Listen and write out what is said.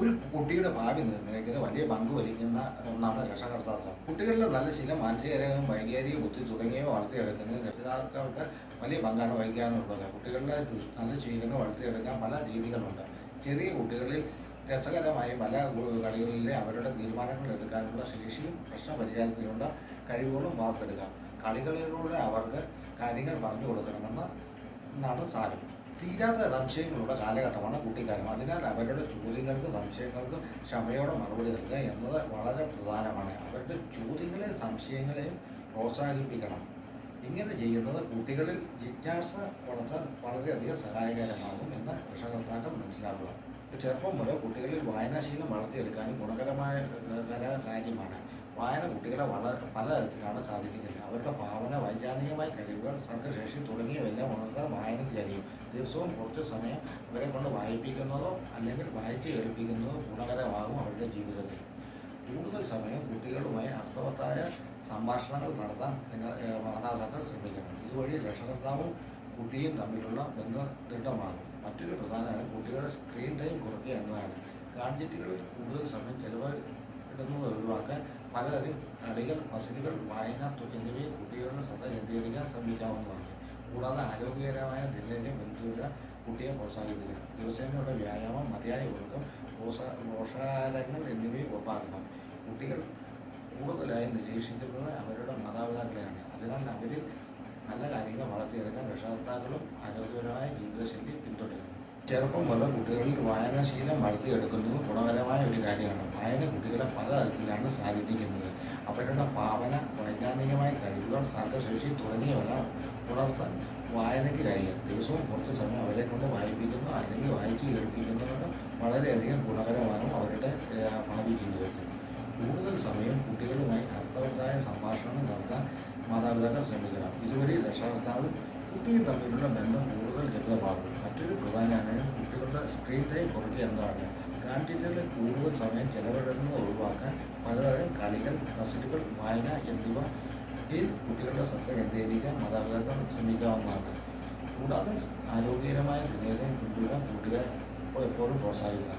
ഒരു കുട്ടിയുടെ ഭാവി നിർണയിക്കുന്ന വലിയ പങ്ക് വലിക്കുന്ന ഒന്നാണ് രക്ഷകർത്താത്വം കുട്ടികളിലെ നല്ല ശീലം മാനസികരകം വൈകാരിക ബുദ്ധി തുടങ്ങിയവ വളർത്തിയെടുക്കുന്നതിന് രക്ഷിതാക്കൾക്ക് വലിയ പങ്കാണ് വഹിക്കാനുള്ളത്. കുട്ടികളിലെ ദുഷ്- നല്ല ശീലങ്ങൾ വളർത്തിയെടുക്കാൻ പല രീതികളുണ്ട്. ചെറിയ കുട്ടികളിൽ രസകരമായ പല കളികളിലെ അവരുടെ തീരുമാനങ്ങൾ എടുക്കാനുള്ള ശേഷിയും പ്രശ്ന പരിഹാരത്തിനുള്ള കഴിവുകളും വാർത്തെടുക്കാം. കളികളിലൂടെ അവർക്ക് കാര്യങ്ങൾ പറഞ്ഞു കൊടുക്കണമെന്ന് എന്നാണ് സാരം. തീരാത്ത സംശയങ്ങളുടെ കാലഘട്ടമാണ് കുട്ടിക്കാലം അതിനാൽ അവരുടെ ചോദ്യങ്ങൾക്ക് സംശയങ്ങൾക്ക് ക്ഷമയോടെ മറുപടി നൽകുക എന്നത് വളരെ പ്രധാനമാണ്. അവരുടെ ചോദ്യങ്ങളെയും സംശയങ്ങളെയും പ്രോത്സാഹിപ്പിക്കണം. ഇങ്ങനെ ചെയ്യുന്നത് കുട്ടികളിൽ ജിജ്ഞാസ വളർത്താൻ വളരെയധികം സഹായകരമാകും എന്ന് രക്ഷകർത്താക്കൾ മനസ്സിലാക്കുക. ചെറുപ്പം മുതൽ കുട്ടികളിൽ വായനാശീലം വളർത്തിയെടുക്കാനും ഗുണകരമായ കാര്യമാണ്. വായന കുട്ടികളെ വളരെ പലതരത്തിലാണ് സാധിക്കുന്നത്. അവരുടെ ഭാവന വൈജ്ഞാനികമായ കഴിവുകൾ സർഗശേഷി തുടങ്ങിയവയെല്ലാം വളർത്താൻ വായനയ്ക്ക് കഴിയും. ദിവസവും കുറച്ച് സമയം അവരെ കൊണ്ട് വായിപ്പിക്കുന്നതോ അല്ലെങ്കിൽ വായിച്ച് കേൾപ്പിക്കുന്നതോ ഗുണകരമാകും അവരുടെ ജീവിതത്തിൽ. കൂടുതൽ സമയം കുട്ടികളുമായി അർത്ഥവത്തായ സംഭാഷണങ്ങൾ നടത്താൻ നിങ്ങൾ മാതാപിതാക്കൾ ശ്രമിക്കണം. ഇതുവഴി രക്ഷകർത്താവും കുട്ടിയും തമ്മിലുള്ള ബന്ധം ദൃഢമാകും. മറ്റൊരു പ്രധാനമാണ് കുട്ടികളുടെ സ്ക്രീൻ ടൈം കുറയ്ക്കുക എന്നതാണ്. ഗാഡ്ജറ്റുകളിൽ കൂടുതൽ സമയം ചെലവിടുന്നത് ഒഴിവാക്കാൻ പലതരം കളികൾ പസിലുകൾ വായന തുടങ്ങിയവയെ കുട്ടികളുടെ ശ്രദ്ധ കേന്ദ്രീകരിക്കാൻ ശ്രമിക്കാവുന്നതാണ്. കൂടാതെ ആരോഗ്യകരമായ ദിനചര്യ പിന്തുടര കുട്ടിയെ പ്രോത്സാഹിപ്പിക്കുക ദിവസേനയുള്ള വ്യായാമം മതിയായ ഉറക്കം പോഷകാരങ്ങൾ എന്നിവയും ഉറപ്പാക്കണം. കുട്ടികൾ കൂടുതലായി നിരീക്ഷിക്കുന്നത് അവരുടെ മാതാപിതാക്കളെയാണ്. അതിനാൽ അവരിൽ നല്ല കാര്യങ്ങൾ വളർത്തിയെടുക്കാൻ രക്ഷകർത്താക്കളും ആരോഗ്യപരമായ ജീവിതശൈലി പിന്തുടരുന്നു. ചെറുപ്പം മുതൽ കുട്ടികളിൽ വായനാശീലം വളർത്തിയെടുക്കുന്നത് ഗുണകരമായ ഒരു കാര്യമാണ്. വായന കുട്ടികളെ പലതരത്തിലാണ് സ്വാധീനിക്കുന്നത്. അവരുടെ ഭാവന വൈജ്ഞാനികമായ കഴിവുകൾ സർഗശേഷി തുടങ്ങിയവരാണ് ഉണർത്താൻ വായനയ്ക്ക് കഴിയും. ദിവസവും കുറച്ച് സമയം അവരെ കൊണ്ട് വായിപ്പിക്കുന്നു അല്ലെങ്കിൽ വായിച്ച് കേൾപ്പിക്കുന്നത് വളരെയധികം ഗുണകരമാണ് അവരുടെ ഭാവി ജീവിതത്തിൽ. കൂടുതൽ സമയം കുട്ടികളുമായി അർത്ഥവത്തായ സംഭാഷണം നടത്താൻ മാതാപിതാക്കൾ ശ്രമിക്കണം. ഇതുവഴി രക്ഷകർത്താവും കുട്ടിയും തമ്മിലുള്ള ബന്ധം കൂടുതൽ ലഭ്യമാകും മറ്റൊരു പ്രധാന കാര്യം കുട്ടികളുടെ സ്ക്രീൻ ടൈം കുറയ്ക്കുക എന്നതാണ് ഗാഡ്ജറ്റുകളിൽ കൂടുതൽ സമയം ചെലവിടുന്നത് ഒഴിവാക്കാൻ പലതരം കളികൾ പസിലുകൾ വായന എന്നിവ ഈ കുട്ടികളുടെ ശ്രദ്ധ കേന്ദ്രീകരിക്കാൻ മാതാപിതാക്കൾ ശ്രമിക്കാവുന്നതാണ്. കൂടാതെ ആരോഗ്യകരമായ ദിനചര്യം പിന്തുടരാൻ കുട്ടികളെ എപ്പോഴും പ്രോത്സാഹിക്കണം